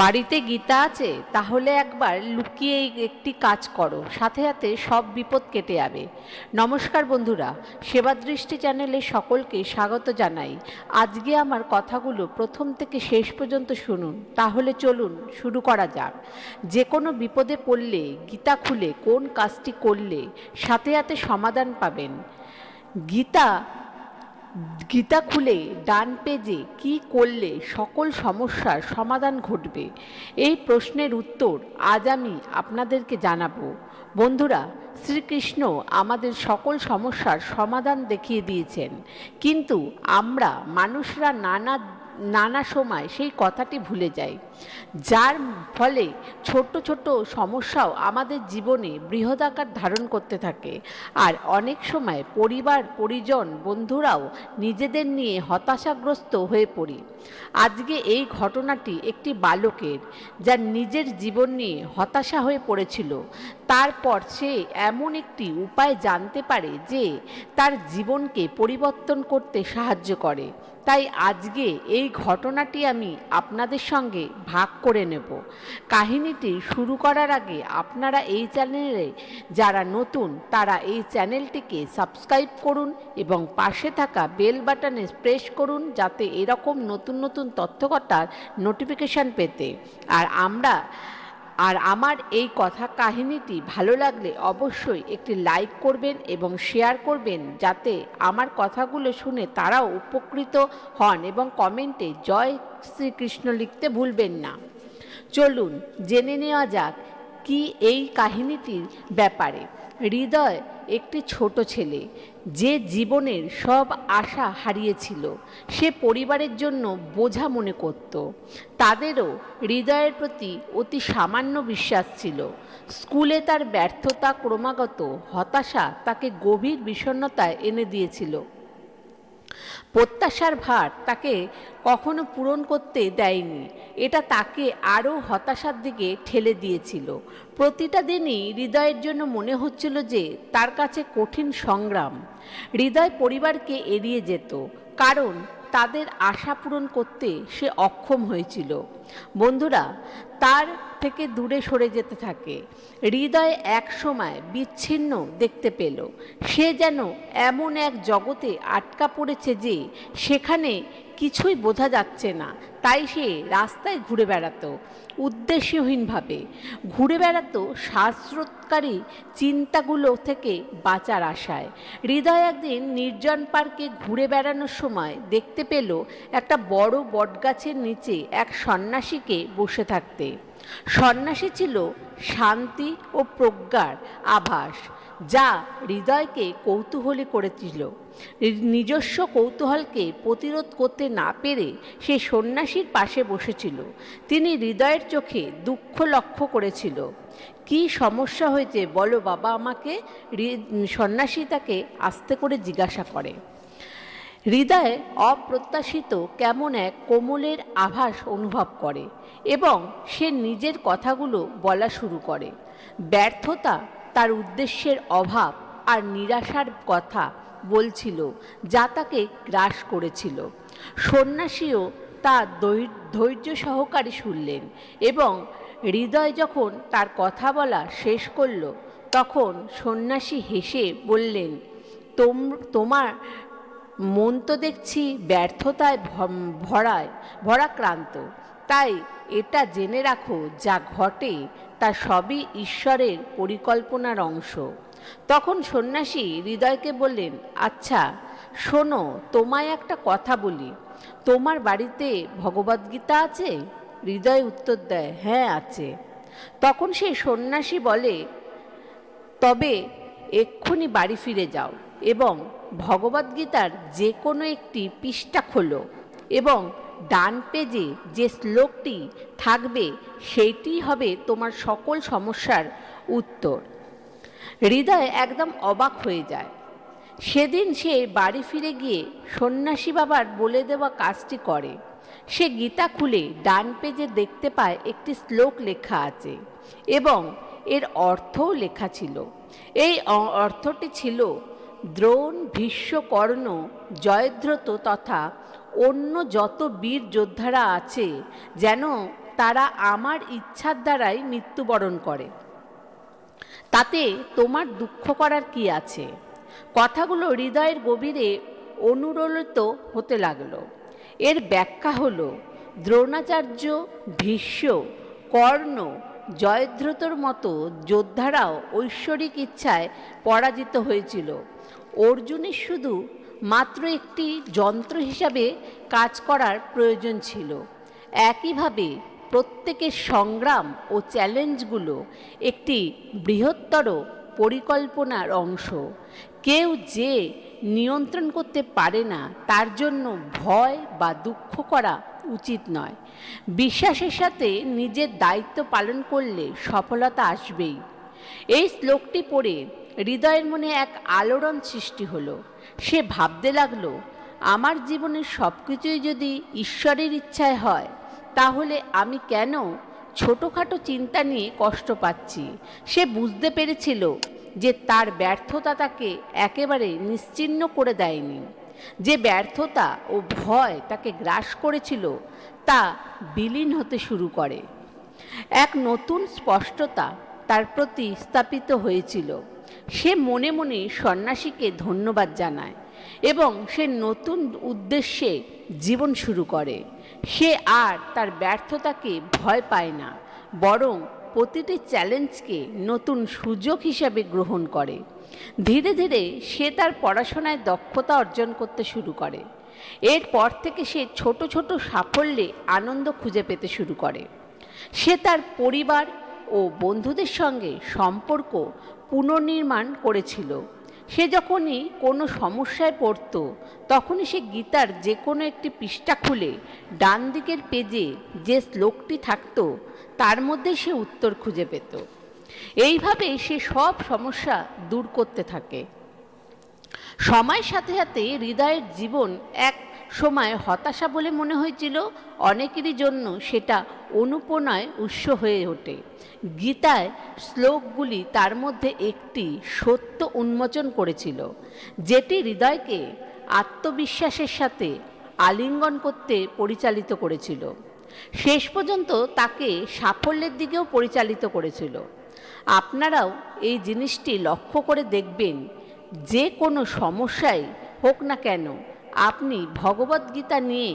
বাড়িতে গীতা আছে, তাহলে একবার লুকিয়ে একটি কাজ করো, সাথে সাথে সব বিপদ কেটে যাবে। নমস্কার বন্ধুরা, সেবা দৃষ্টি চ্যানেলে সকলকে স্বাগত জানাই। আজকে আমার কথাগুলো প্রথম থেকে শেষ পর্যন্ত শুনুন, তাহলে চলুন শুরু করা যাক। যে কোনো বিপদে পড়লে গীতা খুলে কোন কাজটি করলে সাথে সাথে সমাধান পাবেন। গীতা গীতা খুলে, ডান পেজে কি করলে সকল সমস্যার সমাধান ঘটবে? এই প্রশ্নের উত্তর আজ আমি আপনাদেরকে জানাব। বন্ধুরা, শ্রীকৃষ্ণ আমাদের সকল সমস্যার সমাধান দেখিয়ে দিয়েছেন। কিন্তু আমরা মানুষরা নানা নানা সময় সেই কথাটি ভুলে যাই। যার ফলে ছোট ছোট সমস্যাও আমাদের জীবনে বৃহদাকার ধারণ করতে থাকে। আর অনেক সময় পরিবার, পরিজন, বন্ধুরাও নিজেদের নিয়ে হতাশাগ্রস্ত হয়ে পড়ি। আজকে এই ঘটনাটি একটি বালকের, যার নিজের জীবন নিয়ে হতাশা হয়ে পড়েছিল। তারপর সে এমন একটি উপায় জানতে পারে যে তার জীবনকে পরিবর্তন করতে সাহায্য করে। তাই আজকে এই ঘটনাটি আমি আপনাদের সঙ্গে ভাগ করে নেব। কাহিনীটি শুরু করার আগে আপনারা এই চ্যানেলে যারা নতুন, তারা এই চ্যানেলটিকে সাবস্ক্রাইব করুন এবং পাশে থাকা বেল বাটনে প্রেস করুন যাতে এরকম নতুন নতুন তথ্যকতার নোটিফিকেশান পেতে। আর আমরা আর আমার এই কথা কাহিনীটি ভালো লাগলে অবশ্যই একটি লাইক করবেন এবং শেয়ার করবেন যাতে আমার কথাগুলো শুনে তারাও উপকৃত হন এবং কমেন্টে জয় শ্রীকৃষ্ণ লিখতে ভুলবেন না। চলুন, জেনে নেওয়া যাক কি এই কাহিনীটির ব্যাপারে? হৃদয় একটি ছোট ছেলে, যে জীবনের সব আশা হারিয়েছিল, সে পরিবারের জন্য বোঝা মনে করত। তাদেরও হৃদয়ের প্রতি অতি সামান্য বিশ্বাস ছিল। স্কুলে তার ব্যর্থতা ক্রমাগত হতাশা তাকে গভীর বিষণ্ণতায় এনে দিয়েছিল। প্রত্যাশার ভার তাকে কখনো পূরণ করতে দেয়নি। এটা তাকে আরও হতাশার দিকে ঠেলে দিয়েছিল। প্রতিটা দিনই হৃদয়ের জন্য মনে হচ্ছিল যে তার কাছে কঠিন সংগ্রাম। হৃদয় পরিবারকে এড়িয়ে যেত, কারণ তাদের আশা পূরণ করতে সে অক্ষম হয়েছিল। বন্ধুরা, তার থেকে দূরে সরে যেতে থাকে। হৃদয় এক সময় বিচ্ছিন্ন দেখতে পেল। সে যেন এমন এক জগতে আটকা পড়েছে যে, সেখানে কিছুই বোঝা যাচ্ছে না। তাই সে রাস্তায় ঘুরে বেড়াতো, উদ্দেশ্যহীনভাবে। ঘুরে বেড়াতো শ্বাসরোধকারী চিন্তাগুলো থেকে বাঁচার আশায়। হৃদয় একদিন নির্জন পার্কে ঘুরে বেড়ানোর সময় দেখতে পেল একটা বড় বটগাছের নিচে এক সন্ন্যাসীকে বসে থাকতে। সন্ন্যাসী ছিল শান্তি ও প্রজ্ঞার আভাস, যা হৃদয়কে কৌতূহলী করেছিল। নিজস্ব কৌতূহলকে প্রতিরোধ করতে না পেরে সে সন্ন্যাসীর পাশে বসেছিল। তিনি হৃদয়ের চোখে দুঃখ লক্ষ্য করেছিল। কি সমস্যা হয়েছে বলো বাবা আমাকে? সন্ন্যাসী তাকে আস্তে করে জিজ্ঞাসা করে। হৃদয়ে অপ্রত্যাশিত কেমন এক কোমলের আভাস অনুভব করে এবং সে নিজের কথাগুলো বলা শুরু করে। ব্যর্থতা তার উদ্দেশ্যের অভাব আর নিরাশার কথা বলছিল, যা তাকে গ্রাস করেছিল। সন্ন্যাসীও তা ধৈর্য সহকারে শুনলেন এবং হৃদয় যখন তার কথা বলা শেষ করল, তখন সন্ন্যাসী হেসে বললেন, তোম, তোমার মন তো দেখছি ব্যর্থতায় ভরায়, ভরাক্রান্ত। তাই এটা জেনে রাখো, যা ঘটে, তা সবই ঈশ্বরের পরিকল্পনার অংশ। তখন সন্ন্যাসী হৃদয়কে বললেন আচ্ছা শোনো, তোমায় একটা কথা বলি। তোমার বাড়িতে ভগবদ্গীতা আছে? হৃদয় উত্তর দেয় হ্যাঁ আছে। তখন সেই সন্ন্যাসী বলে, তবে এক্ষুনি বাড়ি ফিরে যাও এবং ভগবদ্গীতার যে কোনো একটি পৃষ্ঠা খোলো এবং ডান পেজে যে শ্লোকটি থাকবে, সেইটি হবে তোমার সকল সমস্যার উত্তর। হৃদয় একদম অবাক হয়ে যায়। সেদিন সে বাড়ি ফিরে গিয়ে সন্ন্যাসী বাবার বলে দেওয়া কাজটি করে। সে গীতা খুলে ডান পেজে দেখতে পায় একটি শ্লোক লেখা আছে এবং এর অর্থও লেখা ছিল। এই অর্থটি ছিল দ্রোণ, ভীষ্ম, কর্ণ জয়দ্রত তথা অন্য যত বীর যোদ্ধারা আছে, যেন তারা আমার ইচ্ছার দ্বারাই মৃত্যুবরণ করে। তাতে তোমার দুঃখ করার কি আছে? কথাগুলো হৃদয়ের গভীরে অনুরোলিত হতে লাগল। এর ব্যাখ্যা হলো, দ্রোণাচার্য, ভীষ্ম, কর্ণ জয়দ্রতর মতো যোদ্ধারাও ঐশ্বরিক ইচ্ছায় পরাজিত হয়েছিল। অর্জুনের শুধু মাত্র একটি যন্ত্র হিসাবে কাজ করার প্রয়োজন ছিল। একইভাবে প্রত্যেকের সংগ্রাম ও চ্যালেঞ্জগুলো একটি বৃহত্তর পরিকল্পনার অংশ। কেউ যে নিয়ন্ত্রণ করতে পারে না, তার জন্য ভয় বা দুঃখ করা উচিত নয়। বিশ্বাসের সাথে নিজের দায়িত্ব পালন করলে সফলতা আসবেই। এই শ্লোকটি পড়ে হৃদয়ের মনে এক আলোড়ন সৃষ্টি হলো। সে ভাবতে লাগল, আমার জীবনের সব কিছুই যদি ঈশ্বরের ইচ্ছায় হয়, তাহলে আমি কেন ছোটোখাটো চিন্তা নিয়ে কষ্ট পাচ্ছি? সে বুঝতে পেরেছিল যে তার ব্যর্থতা তাকে একেবারে নিশ্চিহ্ন করে দেয়নি। যে ব্যর্থতা ও ভয় তাকে গ্রাস করেছিল, তা বিলীন হতে শুরু করে। এক নতুন স্পষ্টতা তার প্রতি স্থাপিত হয়েছিল। সে মনে মনে সন্ন্যাসীকে ধন্যবাদ জানায় এবং সে নতুন উদ্দেশ্যে জীবন শুরু করে। সে আর তার ব্যর্থতাকে ভয় পায় না, বরং প্রতিটি চ্যালেঞ্জকে নতুন সুযোগ হিসাবে গ্রহণ করে। ধীরে ধীরে সে তার পড়াশোনায় দক্ষতা অর্জন করতে শুরু করে। এরপর থেকে সে ছোট ছোট সাফল্যে আনন্দ খুঁজে পেতে শুরু করে। সে তার পরিবার ও বন্ধুদের সঙ্গে সম্পর্ক পুনর্নির্মাণ করেছিল। সে যখনই কোনো সমস্যায় পড়ত, তখনই সে গীতার যে কোনো একটি পৃষ্ঠা খুলে ডান দিকের পেজে যে শ্লোকটি থাকতো, তার মধ্যে সে উত্তর খুঁজে পেত। এইভাবে সে সব সমস্যা দূর করতে থাকে। সময়ের সাথে সাথে হৃদয়ের জীবন এক সময় হতাশা বলে মনে হয়েছিল, অনেকেরই জন্য সেটা অনুপনায় উৎস হয়ে ওঠে। গীতায় শ্লোকগুলি তার মধ্যে একটি সত্য উন্মোচন করেছিল, যেটি হৃদয়কে আত্মবিশ্বাসের সাথে আলিঙ্গন করতে পরিচালিত করেছিল। শেষ পর্যন্ত তাকে সাফল্যের দিকেও পরিচালিত করেছিল। আপনারাও এই জিনিসটি লক্ষ্য করে দেখবেন, যে কোনো সমস্যাই হোক না কেন, আপনি ভগবদ্গীতা নিয়ে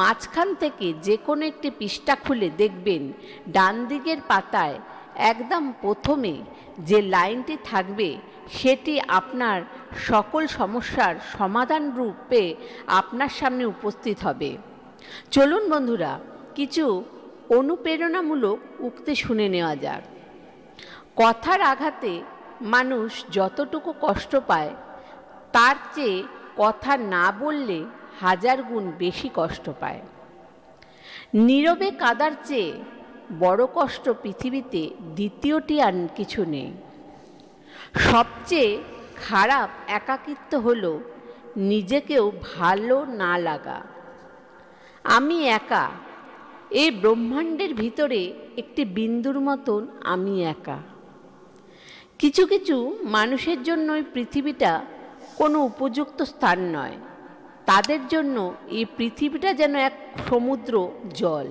মাঝখান থেকে যে কোনো একটি পৃষ্ঠা খুলে দেখবেন, ডান দিকের পাতায় একদম প্রথমে যে লাইনটি থাকবে, সেটি আপনার সকল সমস্যার সমাধান রূপে আপনার সামনে উপস্থিত হবে। চলুন বন্ধুরা, কিছু অনুপ্রেরণামূলক উক্তি শুনে নেওয়া যাক। কথার আঘাতে মানুষ যতটুকু কষ্ট পায়, তার চেয়ে কথা না বললে হাজার গুণ বেশি কষ্ট পায়। নীরবে কাদার চেয়ে বড় কষ্ট পৃথিবীতে দ্বিতীয়টি আর কিছু নেই। সবচেয়ে খারাপ একাকিত্ব হল নিজেকেও ভালো না লাগা। আমি একা, এই ব্রহ্মাণ্ডের ভিতরে একটি বিন্দুর মতন আমি একা। কিছু কিছু মানুষের জন্যই পৃথিবীটা কোনো উপযুক্ত স্থান নয়। তাদের জন্য এই পৃথিবীটা যেন এক সমুদ্র জল।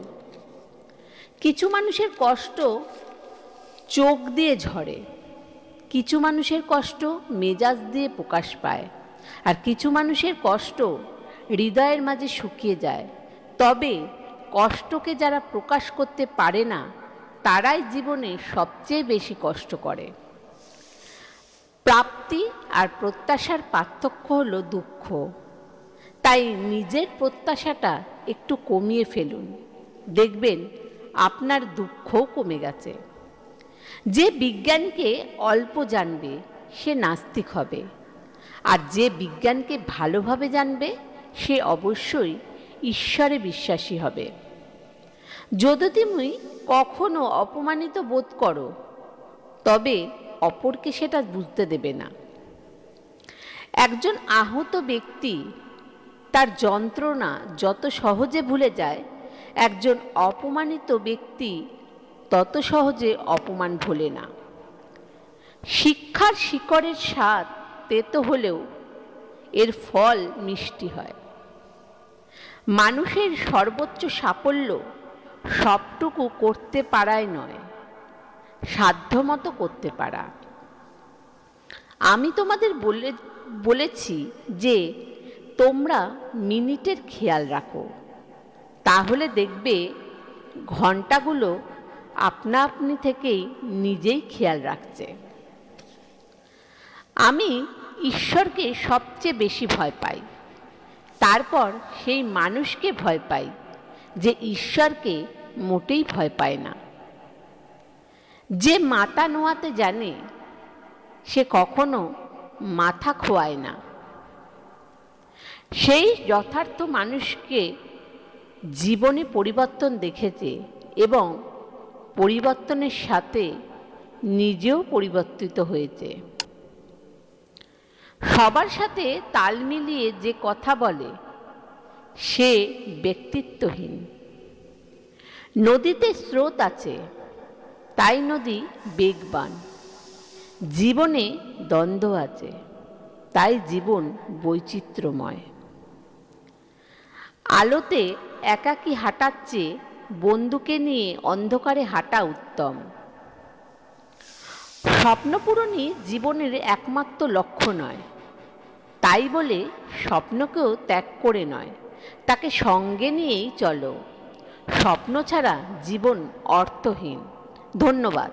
কিছু মানুষের কষ্ট চোখ দিয়ে ঝরে, কিছু মানুষের কষ্ট মেজাজ দিয়ে প্রকাশ পায়, আর কিছু মানুষের কষ্ট হৃদয়ের মাঝে শুকিয়ে যায়। তবে কষ্টকে যারা প্রকাশ করতে পারে না, তারাই জীবনে সবচেয়ে বেশি কষ্ট করে। প্রাপ্তি আর প্রত্যাশার পার্থক্য হলো দুঃখ। তাই নিজের প্রত্যাশাটা একটু কমিয়ে ফেলুন। দেখবেন আপনার দুঃখও কমে গেছে। যে বিজ্ঞানকে অল্প জানবে, সে নাস্তিক হবে। আর যে বিজ্ঞানকে ভালোভাবে জানবে, সে অবশ্যই ঈশ্বরে বিশ্বাসী হবে। যদি তুমি কখনো অপমানিত বোধ করো, তবে অপরকে সেটা বুঝতে দেবে না। একজন আহত ব্যক্তি, তার যন্ত্রণা যত সহজে ভুলে যায়, একজন অপমানিত ব্যক্তি তত সহজে অপমান ভোলে না। শিক্ষার শিকড়ের স্বাদ তেতো হলেও এর ফল মিষ্টি হয়। মানুষের সর্বোচ্চ সাফল্য সবটুকু করতে পারায় নয়। সাধ্যমতো করতে পারা। আমি তোমাদের বলে, বলেছি যে, তোমরা মিনিটের খেয়াল রাখো। তাহলে দেখবে ঘন্টাগুলো আপনা আপনি থেকেই নিজেই খেয়াল রাখছে। আমি ঈশ্বরকে সবচেয়ে বেশি ভয় পাই। তারপর সেই মানুষকে ভয় পাই, যে ঈশ্বরকে মোটেই ভয় পায় না। যে মাথা নোয়াতে জানে, সে কখনো মাথা খোয়ায় না। সেই যথার্থ মানুষকে জীবনে পরিবর্তন দেখেছে এবং পরিবর্তনের সাথে নিজেও পরিবর্তিত হয়েছে। সবার সাথে তাল মিলিয়ে যে কথা বলে, সে ব্যক্তিত্বহীন। নদীতে স্রোত আছে তাই নদী বেগবান। জীবনে দ্বন্দ্ব আছে, তাই জীবন বৈচিত্র্যময়। আলোতে একাকী হাঁটার চেয়ে বন্ধুকে নিয়ে অন্ধকারে হাঁটা উত্তম। স্বপ্নপূরণই জীবনের একমাত্র লক্ষ্য নয়। তাই বলে স্বপ্নকেও ত্যাগ করে নয়, তাকে সঙ্গে নিয়েই চলো। স্বপ্ন ছাড়া জীবন অর্থহীন। ধন্যবাদ।